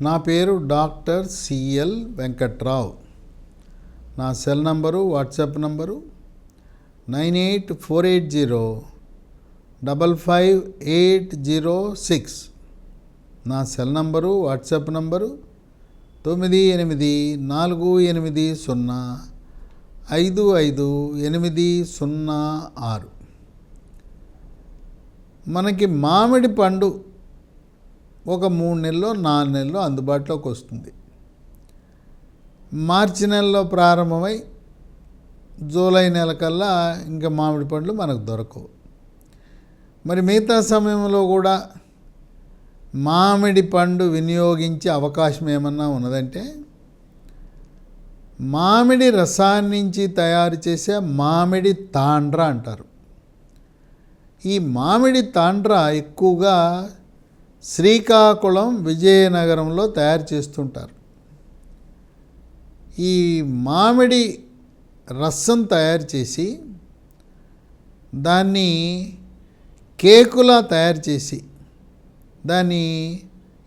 నా పేరు doctor CL Venkatrao. నా cell number WhatsApp number nine eight four eight zero double five eight zero six. నా cell number WhatsApp number తొమ్మిది ఎనిమిది నాలుగు ఎనిమిది సున్నా ఐదు ఐదు ఎనిమిది సున్నా ఆరు. మనకి మామిడి పండు ఒక మూడు నెలలో నాలుగు నెలలో అందుబాటులోకి వస్తుంది. మార్చి నెలలో ప్రారంభమై జూలై నెల కల్లా ఇంకా మామిడి పండ్లు మనకు దొరకవు. మరి మిగతా సమయంలో కూడా మామిడి పండు వినియోగించే అవకాశం ఏమన్నా ఉన్నదంటే మామిడి రసాన్ని నుంచి తయారు చేసే మామిడి తాండ్ర అంటారు. ఈ మామిడి తాండ్ర ఎక్కువగా శ్రీకాకుళం విజయనగరంలో తయారు చేస్తుంటారు. ఈ మామిడి రసం తయారు చేసి దాన్ని కేకులా తయారు చేసి దాన్ని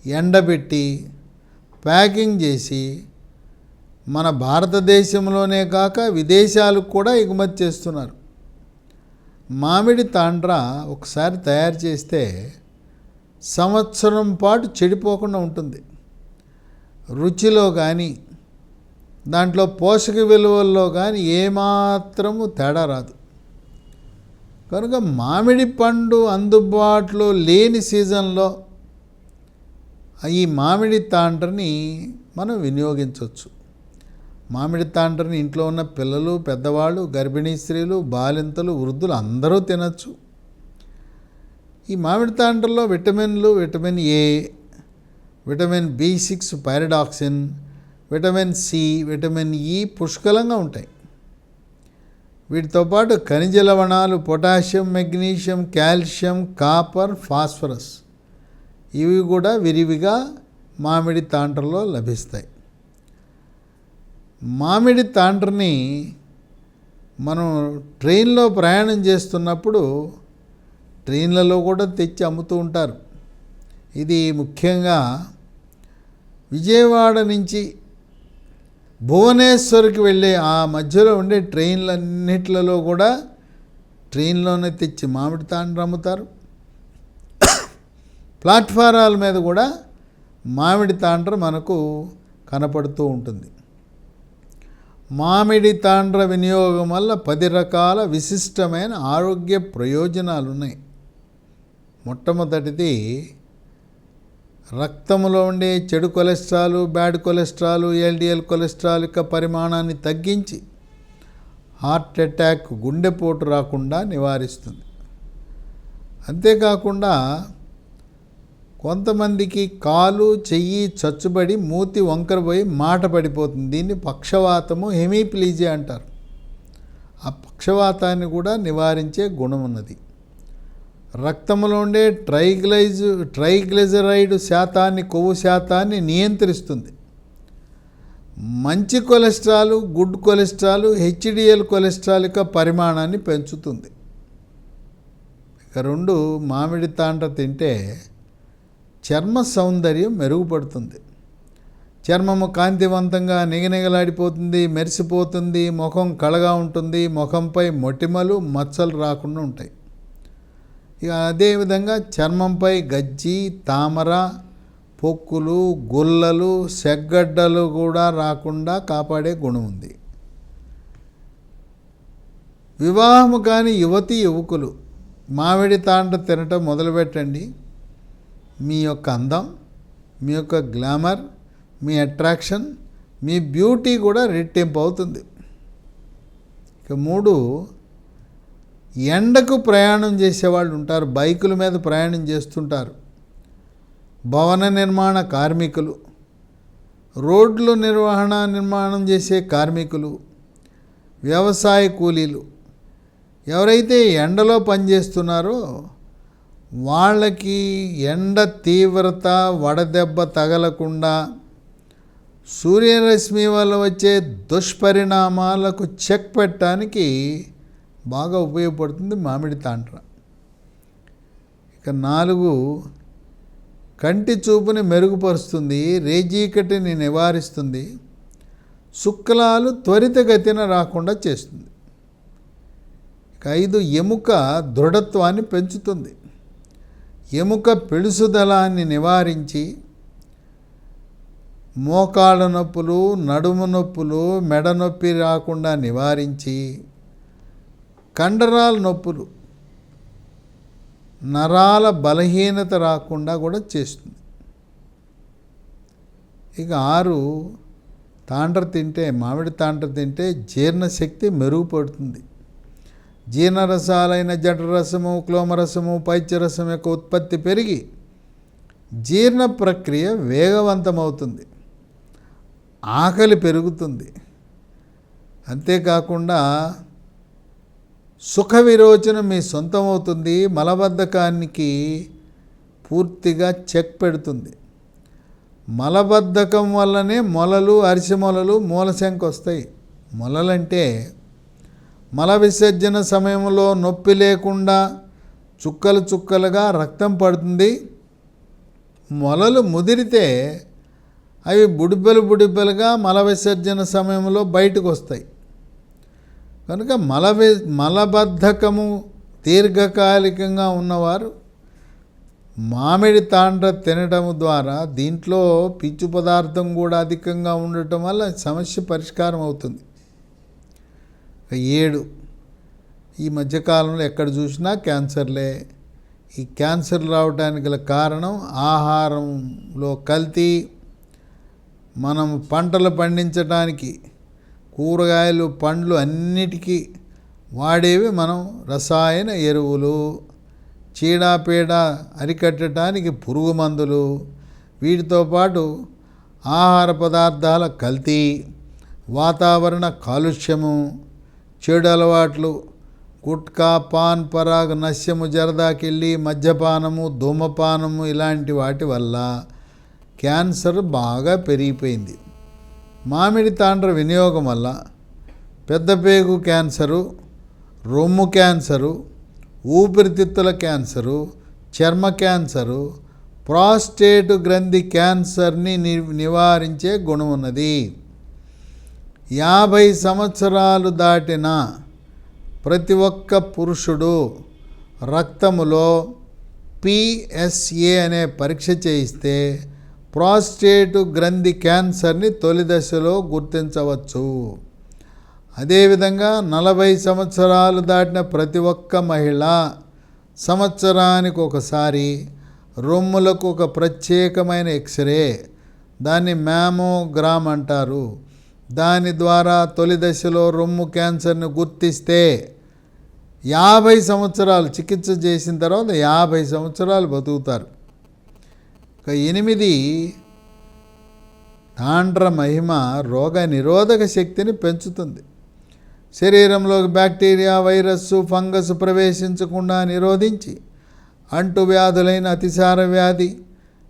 ఎండబెట్టి ప్యాకింగ్ చేసి మన భారతదేశంలోనే కాక విదేశాలకు కూడా ఎగుమతి చేస్తున్నారు. మామిడి తాండ్ర ఒకసారి తయారు చేస్తే సంవత్సరం పాటు చెడిపోకుండా ఉంటుంది. రుచిలో కానీ దాంట్లో పోషక విలువల్లో కానీ ఏమాత్రము తేడా రాదు. కనుక మామిడి పండు అందుబాటులో లేని సీజన్లో ఈ మామిడి తాండ్రని మనం వినియోగించవచ్చు. మామిడి తాండ్రని ఇంట్లో ఉన్న పిల్లలు పెద్దవాళ్ళు గర్భిణీ స్త్రీలు బాలింతలు వృద్ధులు అందరూ తినచ్చు. ఈ మామిడి తాండ్రలో విటమిన్లు vitamin A vitamin B six pyridoxine vitamin C vitamin E పుష్కలంగా ఉంటాయి. వీటితో పాటు ఖనిజ లవణాలు potassium magnesium calcium copper phosphorus ఇవి కూడా విరివిగా మామిడి తాండ్రలో లభిస్తాయి. మామిడి తాండ్రని మనం ట్రైన్లో ప్రయాణం చేస్తున్నప్పుడు ట్రైన్లలో కూడా తెచ్చి అమ్ముతూ ఉంటారు. ఇది ముఖ్యంగా విజయవాడ నుంచి భువనేశ్వర్కి వెళ్ళే ఆ మధ్యలో ఉండే ట్రైన్లన్నిట్లలో కూడా ట్రైన్లోనే తెచ్చి మామిడి తాండ్ర అమ్ముతారు. ప్లాట్ఫారాల మీద కూడా మామిడి తాండ్ర మనకు కనపడుతూ ఉంటుంది. మామిడి తాండ్ర వినియోగం వల్ల పది రకాల విశిష్టమైన ఆరోగ్య ప్రయోజనాలు ఉన్నాయి మొట్టమొదటిది రక్తంలో ఉండే చెడు cholesterol bad cholesterol LDL cholesterol యొక్క పరిమాణాన్ని తగ్గించి హార్ట్ అటాక్ గుండెపోటు రాకుండా నివారిస్తుంది. అంతేకాకుండా కొంతమందికి కాలు చెయ్యి చచ్చుబడి మూతి వంకరపోయి మాట పడిపోతుంది. దీన్ని పక్షవాతము హెమీప్లీజీ అంటారు. ఆ పక్షవాతాన్ని కూడా నివారించే గుణం ఉన్నది రక్తంలో ఉండే ట్రైగ్లైజ్ ట్రైగ్లెజరైడ్ శాతాన్ని కొవ్వు శాతాన్ని నియంత్రిస్తుంది. మంచి cholesterol good cholesterol HDL cholesterol యొక్క పరిమాణాన్ని పెంచుతుంది. ఇక రెండు మామిడి తాండ్ర తింటే చర్మ సౌందర్యం మెరుగుపడుతుంది. చర్మము కాంతివంతంగా నిగనిగలాడిపోతుంది మెరిసిపోతుంది ముఖం కళగా ఉంటుంది ముఖంపై మొటిమలు మచ్చలు రాకుండా ఉంటాయి. ఇక అదేవిధంగా చర్మంపై గజ్జి తామర పొక్కులు గుల్లలు సెగ్గడ్డలు కూడా రాకుండా కాపాడే గుణం ఉంది. వివాహము కాని యువతి యువకులు మామిడి తాండ తినటం మొదలుపెట్టండి. మీ యొక్క అందం మీ యొక్క గ్లామర్ మీ అట్రాక్షన్ మీ బ్యూటీ కూడా రెట్టింపు అవుతుంది. ఇక మూడు ఎండకు ప్రయాణం చేసేవాళ్ళు ఉంటారు బైకుల మీద ప్రయాణం చేస్తుంటారు. భవన నిర్మాణ కార్మికులు రోడ్లు నిర్వహణ నిర్మాణం చేసే కార్మికులు వ్యవసాయ కూలీలు ఎవరైతే ఎండలో పనిచేస్తున్నారో వాళ్ళకి ఎండ తీవ్రత వడదెబ్బ తగలకుండా సూర్యరశ్మి వల్ల వచ్చే దుష్పరిణామాలకు చెక్ పెట్టడానికి బాగా ఉపయోగపడుతుంది మామిడి తాండ్ర. ఇక నాలుగు కంటి చూపుని మెరుగుపరుస్తుంది రేజీకటిని నివారిస్తుంది శుక్లాలు త్వరితగతిన రాకుండా చేస్తుంది. ఇక ఐదు ఎముక దృఢత్వాన్ని పెంచుతుంది. ఎముక పెడుసుదలాన్ని నివారించి మోకాళ్ళ నొప్పులు నడుము నొప్పులు మెడ నొప్పి రాకుండా నివారించి కండరాల నొప్పులు నరాల బలహీనత రాకుండా కూడా చేస్తుంది. ఇక ఆరు తాండ్ర తింటే మామిడి తాండ్ర తింటే జీర్ణశక్తి మెరుగుపడుతుంది. జీర్ణరసాలైన జఠరసము క్లోమరసము పైత్యరసం యొక్క ఉత్పత్తి పెరిగి జీర్ణ ప్రక్రియ వేగవంతమవుతుంది. ఆకలి పెరుగుతుంది. అంతేకాకుండా సుఖ విరోచనం మీ సొంతం అవుతుంది మలబద్ధకానికి పూర్తిగా చెక్ పెడుతుంది. మలబద్ధకం వల్లనే మొలలు అరిసె మొలలు మూలశంక వస్తాయి. మొలలంటే మల విసర్జన సమయంలో నొప్పి లేకుండా చుక్కలు చుక్కలుగా రక్తం పడుతుంది. మొలలు ముదిరితే అవి బుడిపెలు బుడిపెలుగా మల విసర్జన సమయంలో బయటకు వస్తాయి. కనుక మల మలబద్ధకము దీర్ఘకాలికంగా ఉన్నవారు మామిడి తాండ్ర తినడం ద్వారా దీంట్లో పిచ్చు పదార్థం కూడా అధికంగా ఉండటం వల్ల సమస్య పరిష్కారం అవుతుంది. ఏడు ఈ మధ్యకాలంలో ఎక్కడ చూసినా క్యాన్సర్లే. ఈ క్యాన్సర్ రావడానికి గల కారణం ఆహారంలో కల్తీ మనం పంటలు పండించడానికి కూరగాయలు పండ్లు అన్నిటికీ వాడేవి మనం రసాయన ఎరువులు. చీడపీడ అరికట్టడానికి పురుగు మందులు. వీటితో పాటు ఆహార పదార్థాల కల్తీ వాతావరణ కాలుష్యము చెడు అలవాట్లు గుట్కా పాన్ పరాగ్ నశ్యము జరదాకెళ్ళి మద్యపానము ధూమపానము ఇలాంటి వాటి వల్ల క్యాన్సర్ బాగా పెరిగిపోయింది. మామిడి తాండ్ర వినియోగం వల్ల పెద్దపేగు క్యాన్సరు రొమ్ము క్యాన్సరు ఊపిరితిత్తుల క్యాన్సరు చర్మ క్యాన్సరు ప్రాస్టేట్ గ్రంథి క్యాన్సర్ని ని నివారించే గుణం ఉన్నది. యాభై సంవత్సరాలు దాటిన ప్రతి ఒక్క పురుషుడు రక్తములో పిఎస్ఏ అనే పరీక్ష చేయిస్తే ప్రాస్టేట్ గ్రంథి క్యాన్సర్ని తొలి దశలో గుర్తించవచ్చు. అదేవిధంగా నలభై సంవత్సరాలు దాటిన ప్రతి ఒక్క మహిళ సంవత్సరానికి ఒకసారి రొమ్ములకు ఒక ప్రత్యేకమైన ఎక్స్రే దాన్ని మ్యామోగ్రామ్ అంటారు. దాని ద్వారా తొలి దశలో రొమ్ము క్యాన్సర్ని గుర్తిస్తే యాభై సంవత్సరాలు చికిత్స చేసిన తర్వాత యాభై సంవత్సరాలు బతుకుతారు. ఇక ఎనిమిది తాండ్ర మహిమ రోగ నిరోధక శక్తిని పెంచుతుంది. శరీరంలోకి బ్యాక్టీరియా వైరస్సు ఫంగస్ ప్రవేశించకుండా నిరోధించి అంటువ్యాధులైన అతిసార వ్యాధి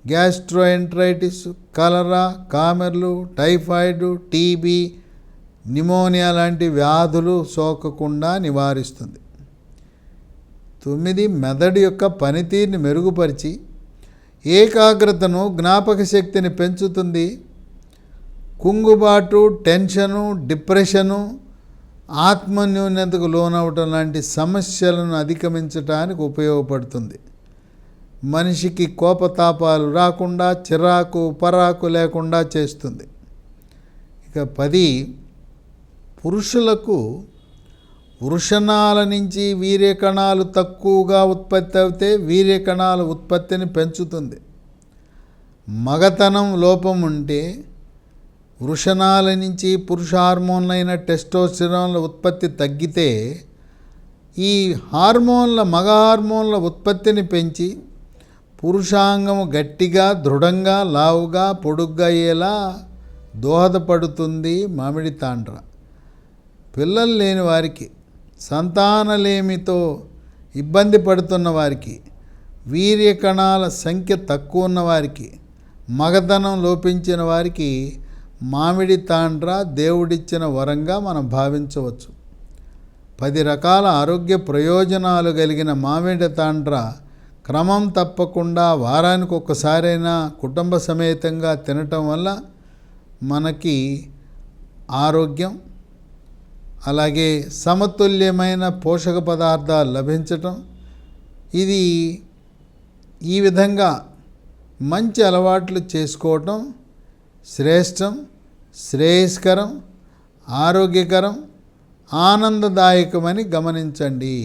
గ్యాస్ట్రోఎంట్రైటిస్ కలరా కామెర్లు టైఫాయిడ్ టీబీ నిమోనియా లాంటి వ్యాధులు సోకకుండా నివారిస్తుంది. తొమ్మిది మెదడు యొక్క పనితీరుని మెరుగుపరిచి ఏకాగ్రతను జ్ఞాపక శక్తిని పెంచుతుంది. కుంగుబాటు టెన్షను డిప్రెషను ఆత్మన్యూన్యతకు లోనవటం లాంటి సమస్యలను అధిగమించడానికి ఉపయోగపడుతుంది. మనిషికి కోపతాపాలు రాకుండా చిరాకు పరాకు లేకుండా చేస్తుంది. ఇక పది పురుషులకు వృషణాల నుంచి వీర్యకణాలు తక్కువగా ఉత్పత్తి అవుతే వీర్యకణాల ఉత్పత్తిని పెంచుతుంది. మగతనం లోపం ఉంటే వృషణాల నుంచి పురుష హార్మోన్లైన టెస్టోస్టిరాన్ల ఉత్పత్తి తగ్గితే ఈ హార్మోన్ల మగ హార్మోన్ల ఉత్పత్తిని పెంచి పురుషాంగము గట్టిగా దృఢంగా లావుగా పొడుగ్గా అయ్యేలా దోహదపడుతుంది మామిడి తాండ్ర. పిల్లలు లేని వారికి సంతానలేమితో ఇబ్బంది పడుతున్న వారికి వీర్య కణాల సంఖ్య తక్కువ ఉన్న వారికి మగధనం లోపించిన వారికి మామిడి తాండ్ర దేవుడిచ్చిన వరంగా మనం భావించవచ్చు. పది రకాల ఆరోగ్య ప్రయోజనాలు కలిగిన మామిడి తాండ్ర క్రమం తప్పకుండా వారానికి ఒక్కసారైనా కుటుంబ సమేతంగా తినటం వల్ల మనకి ఆరోగ్యం అలాగే సమతుల్యమైన పోషక పదార్థాలు లభించటం. ఇది ఈ విధంగా మంచి అలవాట్లు చేసుకోవటం శ్రేష్టం శ్రేయస్కరం ఆరోగ్యకరం ఆనందదాయకమని గమనించండి.